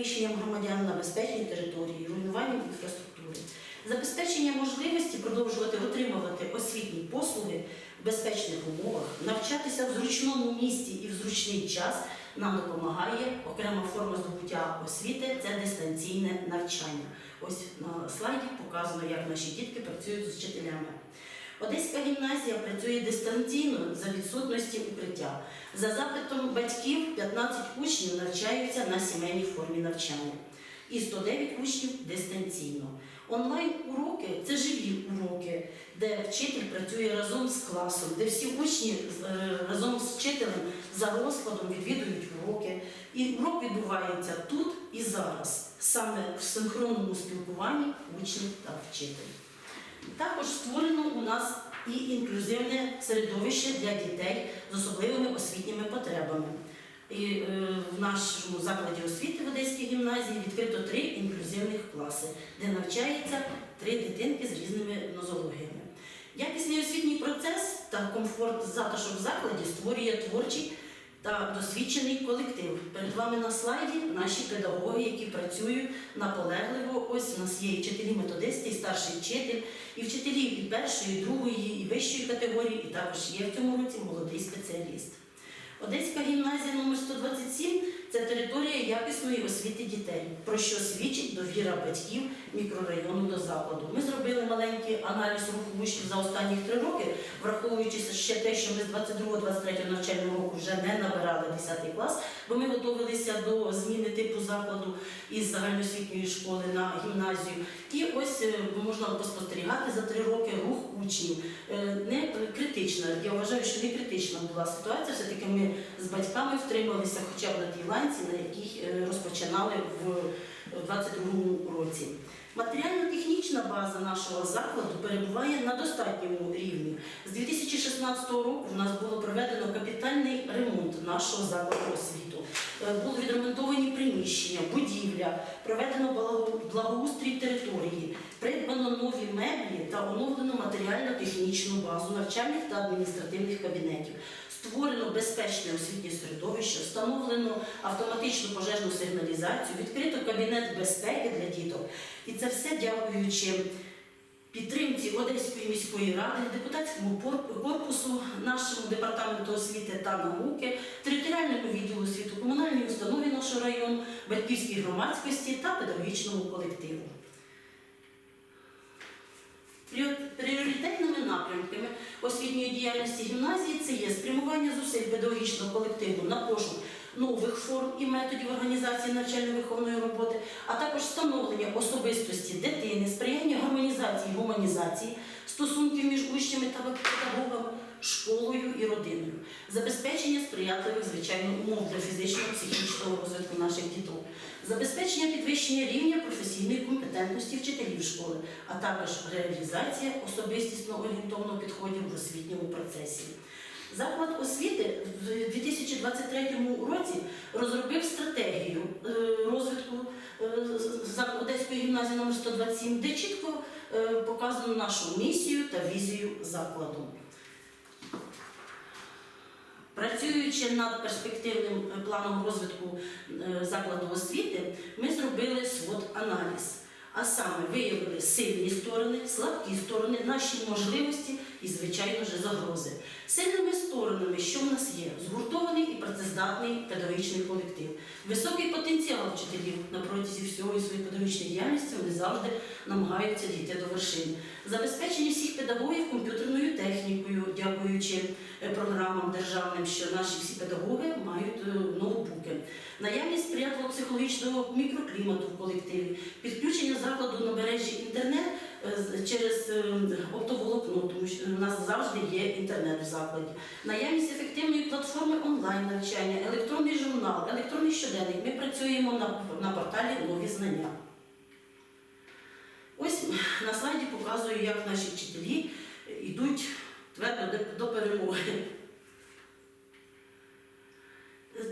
переміщенням громадян на безпечній території, руйнуванням інфраструктури, забезпечення можливості продовжувати отримувати освітні послуги в безпечних умовах, навчатися в зручному місці і в зручний час нам допомагає окрема форма здобуття освіти це дистанційне навчання. Ось на слайді показано, як наші дітки працюють з вчителями. Одеська гімназія працює дистанційно за відсутності укриття. За запитом батьків 15 учнів навчаються на сімейній формі навчання і 109 учнів дистанційно. Онлайн-уроки це живі уроки, де вчитель працює разом з класом, де всі учні е, разом з вчителем за розкладом відвідують уроки. І урок відбувається тут і зараз, саме в синхронному спілкуванні учнів та вчителів. Також створено у нас і інклюзивне середовище для дітей з особливими освітніми потребами. І е, в нашому закладі освіти в Одеській гімназії відкрито три інклюзивних класи, де навчається три дитинки з різними нозологіями. Якісний освітній процес та комфорт затишок в закладі створює творчий та досвідчений колектив. Перед вами на слайді наші педагоги, які працюють наполегливо. Ось у нас є і вчителі методисти, і старший вчитель, і вчителі і першої, і другої, і вищої категорії, і також є в цьому році молодий спеціаліст. Одеська гімназія номер 127 це територія якісної освіти дітей, про що свідчить довіра батьків мікрорайону до закладу. Ми зробили маленький аналіз руху учнів за останні три роки, враховуючи ще те, що ми з 22-23 навчального року вже не набирали 10 клас, бо ми готувалися до зміни типу закладу із загальноосвітньої школи на гімназію. І ось е, можна поспостерігати за три роки рух учнів. Е, Не критична, я вважаю, що не критична була ситуація. Все-таки ми з батьками втрималися хоча б на тій ланці, на якій е, розпочинали в 22 році. Матеріально-технічна база нашого закладу перебуває на достатньому рівні. З 2016 року в нас було проведено капітальний ремонт нашого закладу освіту. Е, Були відремонтовані приміщення, будівля, проведено благоустрій території, придбано нові меблі та оновлено матеріально-технічну базу навчальних та адміністративних кабінетів. Створено безпечне освітнє середовище, встановлено автоматичну пожежну сигналізацію, відкрито кабінет безпеки для діток. І це все дякуючи підтримці Одеської міської ради, депутатському корпусу, нашому департаменту освіти та науки, територіальному відділу освіти, комунальній установі нашого району, батьківській громадськості та педагогічному колективу. Пріоритетними напрямками освітньої діяльності гімназії це є спрямування зусиль педагогічного колективу на пошук нових форм і методів організації навчально-виховної роботи, а також встановлення особистості дитини, сприяння гармонізації і гуманізації стосунків між учнями та педагогами, школою і родиною, забезпечення сприятливих звичайно умов для фізичного психічного розвитку наших діток, забезпечення підвищення рівня професійної компетентності вчителів школи, а також реалізація особистісно орієнтовного підходів в освітньому процесі. Заклад освіти в 2023 році розробив стратегію е, розвитку е, Одеської гімназії номер 127, де чітко е, показано нашу місію та візію закладу. Працюючи над перспективним планом розвитку закладу освіти, ми зробили свод-аналіз. А саме виявили сильні сторони, слабкі сторони, наші можливості і, звичайно ж, загрози. Сильними сторонами, що в нас є? Згуртований і працездатний педагогічний колектив, високий потенціал вчителів на протязі всього своєї педагогічної діяльності вони завжди намагаються дійти до вершин. Забезпечення всіх педагогів комп'ютерною технікою, дякуючи е, програмам державним, що наші всі педагоги мають е, ноутбуки. Наявність сприятливо-психологічного мікроклімату в колективі, підключення закладу на мережі інтернет через е, оптоволокно, тому що у нас завжди є інтернет в закладі. Наявність ефективної платформи онлайн навчання, електронний журнал, електронний щоденник. Ми працюємо на, на порталі Нові знання. Ось на слайді показую, як наші вчителі йдуть твердо до- до перемоги.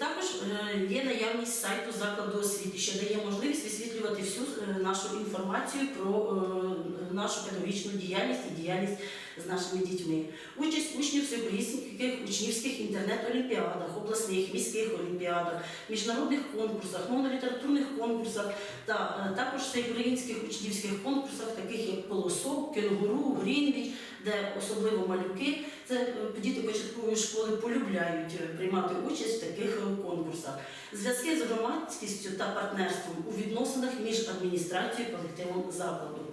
Також е, є наявність сайту закладу освіти, що дає можливість висвітлювати всю е, нашу інформацію про е, нашу педагогічну діяльність і діяльність з нашими дітьми. Участь учнів всеукраїнських учнівських інтернет-олімпіадах, обласних, міських олімпіадах, міжнародних конкурсах, мовно-літературних конкурсах та е, також всеукраїнських учнівських конкурсах, таких як Полосок, Кенгуру, Грінвіч, де особливо малюки, це е, діти початкової школи полюбляють е, приймати участь в таких конкурсах. Зв'язки з громадськістю та партнерством у відносинах між адміністрацією і колективом закладу.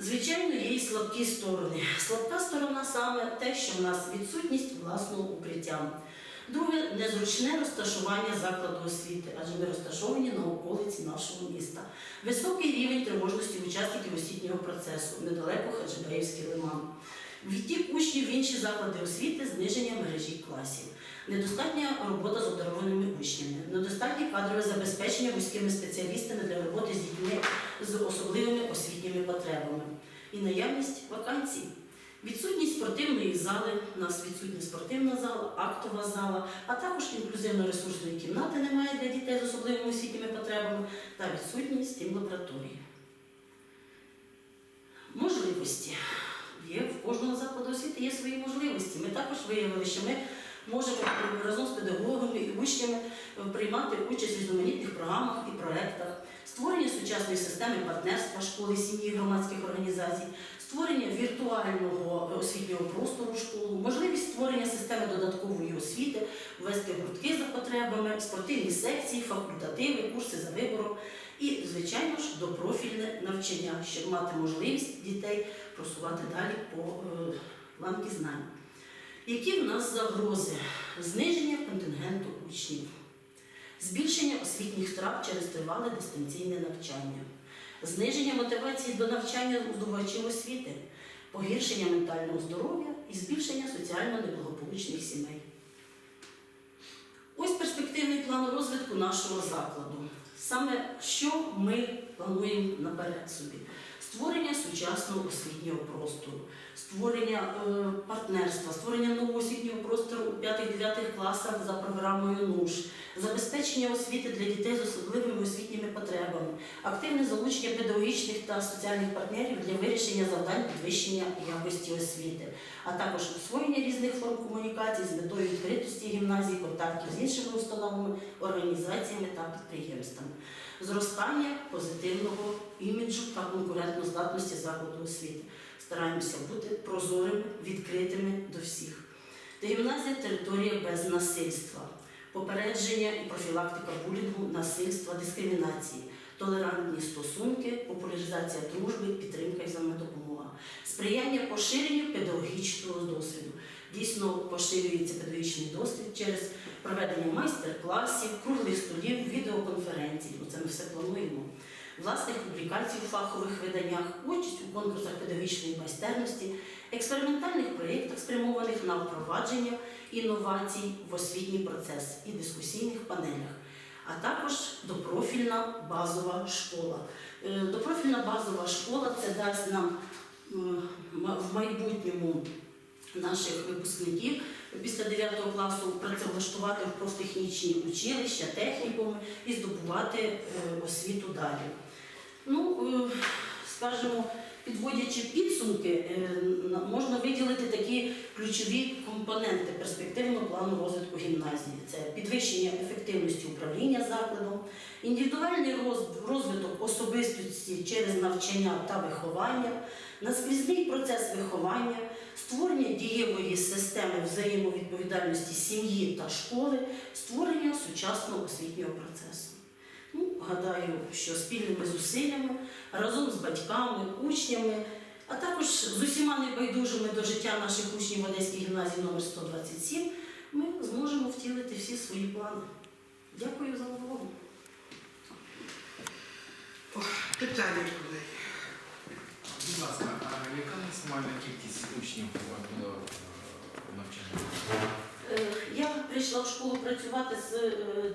Звичайно, є і слабкі сторони. Слабка сторона саме те, що в нас відсутність власного укриття. Друге незручне розташування закладу освіти, адже ми розташовані на околиці нашого міста. Високий рівень тривожності учасників освітнього процесу, недалеко Хаджибеївський лиман. Відтік учнів в інші заклади освіти, зниження мережі класів, недостатня робота з обдарованими учнями, недостатнє кадрове забезпечення вузькими спеціалістами для роботи з дітьми з особливими освітніми потребами і наявність вакансій. Відсутність спортивної зали, у нас відсутня спортивна зала, актова зала, а також інклюзивно-ресурсної кімнати немає для дітей з особливими освітніми потребами та відсутність стім лабораторії. Можливості. Є в кожного закладу освіти є свої можливості. Ми також виявили, що ми можемо разом з педагогами і учнями е, приймати участь в різноманітних програмах і проєктах, створення сучасної системи партнерства школи, сім'ї, громадських організацій, створення віртуального освітнього простору школу, можливість створення системи додаткової освіти, ввести гуртки за потребами, спортивні секції, факультативи, курси за вибором і, звичайно ж, допрофільне навчання, щоб мати можливість дітей просувати далі по е, ланки знань. Які в нас загрози? Зниження контингенту учнів, збільшення освітніх втрат через тривале дистанційне навчання, зниження мотивації до навчання здобувачів освіти, погіршення ментального здоров'я і збільшення соціально неблагополучних сімей. Ось перспективний план розвитку нашого закладу. Саме що ми плануємо наперед собі? Створення сучасного освітнього простору, створення е, партнерства, створення нового освітнього простору у 5-9 класах за програмою НУШ, забезпечення освіти для дітей з особливими освітніми потребами, активне залучення педагогічних та соціальних партнерів для вирішення завдань підвищення якості освіти, а також освоєння різних форм комунікацій з метою відкритості гімназії, контактів з іншими установами, організаціями та підприємствами, зростання позитивного іміджу та конкурентноздатності закладу освіти. Стараємося бути прозорими, відкритими до всіх. Та гімназія територія без насильства, попередження і профілактика булінгу, насильства, дискримінації, толерантні стосунки, популяризація дружби, підтримка і взаємодопомога, сприяння поширенню педагогічного досвіду. Дійсно поширюється педагогічний досвід через проведення майстер-класів, круглих столів, відеоконференцій. Ну, Це ми все плануємо. Власних публікацій у фахових виданнях, участь у конкурсах педагогічної майстерності, експериментальних проєктах, спрямованих на впровадження інновацій в освітній процес і дискусійних панелях, а також допрофільна базова школа. Е, Допрофільна базова школа це дасть нам в майбутньому наших випускників після 9 класу працевлаштувати в профтехнічні училища, технікуми і здобувати е, освіту далі. Ну, е, скажімо, підводячи підсумки, е, можна виділити такі ключові компоненти перспективного плану розвитку гімназії: це підвищення ефективності управління закладом, індивідуальний розвиток особистості через навчання та виховання, наскрізний процес виховання, створення дієвої системи взаємовідповідальності сім'ї та школи, створення сучасного освітнього процесу. Ну, гадаю, що спільними зусиллями разом з батьками, учнями, а також з усіма небайдужими до життя наших учнів Одеській гімназії номер 127 ми зможемо втілити всі свої плани. Дякую за увагу. Питання, колеги. Будь ласка, а яка максимальна кількість учнів була е, навчання? Е, Я прийшла в школу працювати з е,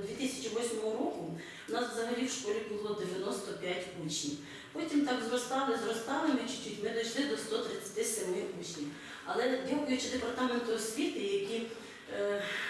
2008 року. У нас взагалі в школі було 95 учнів. Потім так зростали, зростали ми чуть-чуть, ми дійшли до 137 учнів. Але дякуючи департаменту освіти, які е,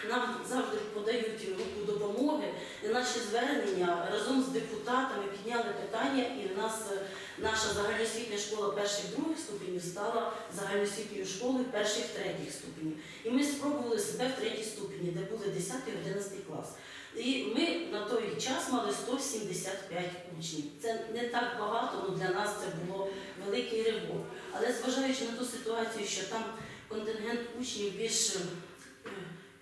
нам завжди подають руку допомоги. І наші звернення разом з депутатами підняли питання, і в нас е, наша загальноосвітня школа перших других ступенів стала загальноосвітньою школою перших третіх ступенів. І ми спробували себе в третій ступені, де були 10 і 11 клас. І ми на той час мали 175 учнів. Це не так багато, але для нас це було великий ривок. Але зважаючи на ту ситуацію, що там контингент учнів більш е,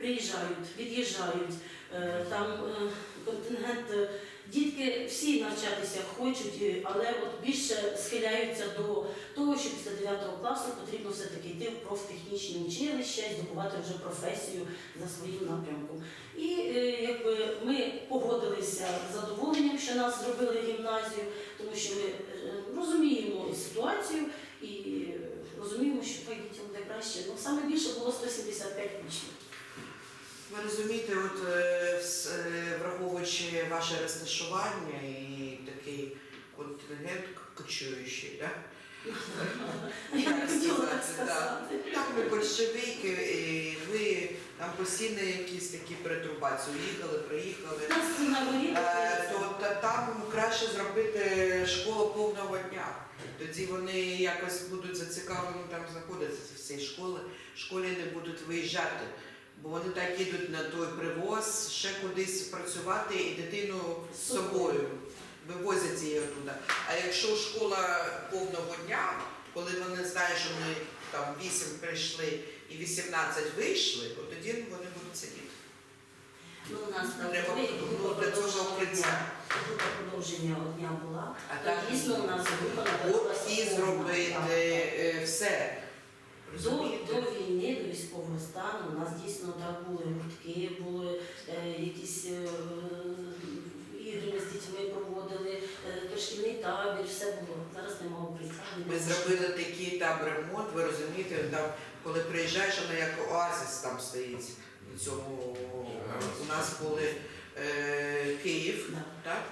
приїжджають, від'їжджають, е, там е, контингент, е, дітки всі навчатися хочуть, але от більше схиляються до того, що після 9 класу потрібно все-таки йти в профтехнічне училище і здобувати вже професію за своїм напрямком. І якби ми погодилися з задоволенням, що нас зробили гімназію, тому що ми розуміємо ситуацію і розуміємо, що дітям буде краще. Ну саме більше було 175 учнів. Ви розумієте, от е, е, враховуючи ваше розташування і такий контингент кочуючий, да? Так ви большевики, і ви там постійно якісь такі перетурбації. Їхали, приїхали. Е, то там краще зробити школу повного дня. Тоді вони якось будуть зацікавлені там знаходитися в цій школі, школі не будуть виїжджати. Бо вони так їдуть на той привоз, ще кудись працювати і дитину з собою вивозять її туди. А якщо школа повного дня, коли вони знають, що ми там 8 прийшли і 18 вийшли, то тоді вони будуть сидіти. Ну, у нас там Треба група для цього продовження укриття. дня. Група продовження дня була. А так дійсно у нас група От і зробити е, все. До, Розумієте? до війни, до військового стану у нас дійсно так були гуртки, були е, якісь е, ігри з дітьми проводили, е, дошкільний табір, все було. Зараз немає укриття. Ми зробили такий там ремонт, ви розумієте, там, коли приїжджаєш, воно як оазис там стоїть. У цьому у нас були е, Київ, так?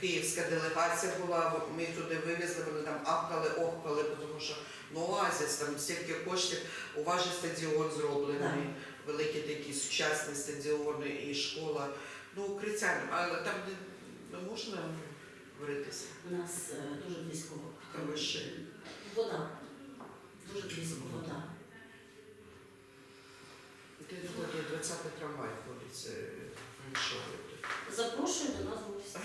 Київська делегація була, ми туди вивезли, вони там ахкали, охкали, тому що ну, оазис, там стільки коштів, у вас же стадіон зроблений, великий такий сучасний стадіон і школа. Ну, укриття, але там не, не можна варитися. У нас е, дуже близько Там вище. вода. Дуже близько вода. Ти ходить 20 трамвай ходить, це що. Запрошую до нас в гості.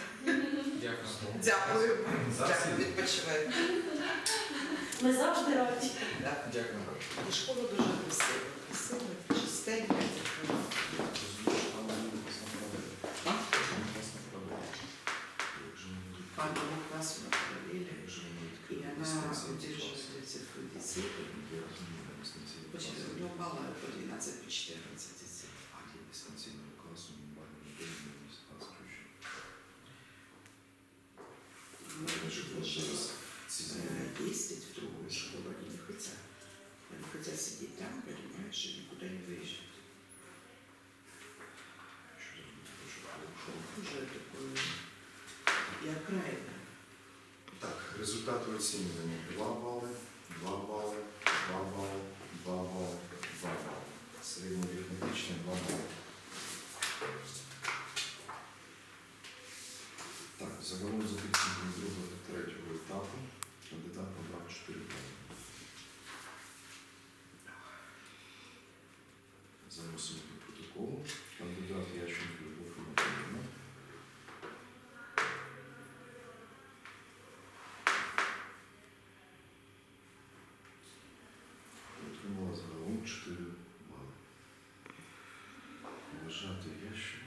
Дякую. Дякую. Зараз Дякую, відпочивай. Ми завжди раді. Да. Дякую. І школа дуже красива, красива, чистенька. Паному класу на параллели, и она удерживает этих детей, почти, ну, мало по 12, по 14 детей. Ну, они же должны э, ездить в другую школу, они не хотят. Они хотят сидеть там, понимаешь, и никуда не выезжать. Уже такое и окраина. Так, результати оцінювання 2 бали, 2 бали, 2 бали, 2 бали, 2 бали. Середньоарифметичне 2 бали. Так, загалом за підсумками другого та третього етапу кандидат набрав 4 бали. Заносимо до протоколу. Кандидат Ященко Любов Анатоліївна. Отримала загалом 4 бали. Вважати Ященко.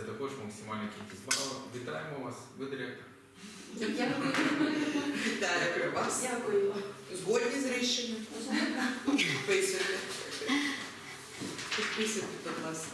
Це також максимальна кількість балів. Вітаємо вас, ви директор. Дякую. Вітаю вас. Дякую. Згодні з рішенням? Підписуйте. Підписуйте, будь ласка.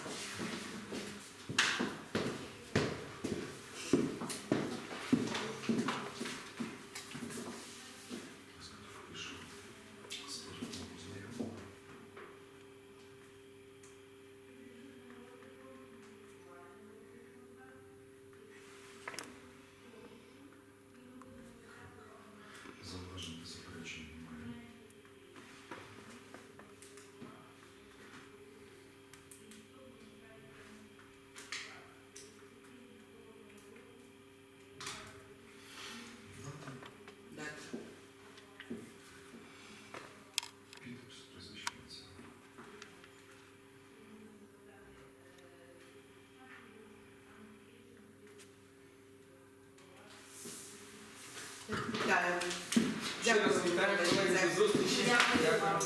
Вітаю. Ще раз Дякую. вітаю колеги, до зустрічі. Дякую Дякую. вам.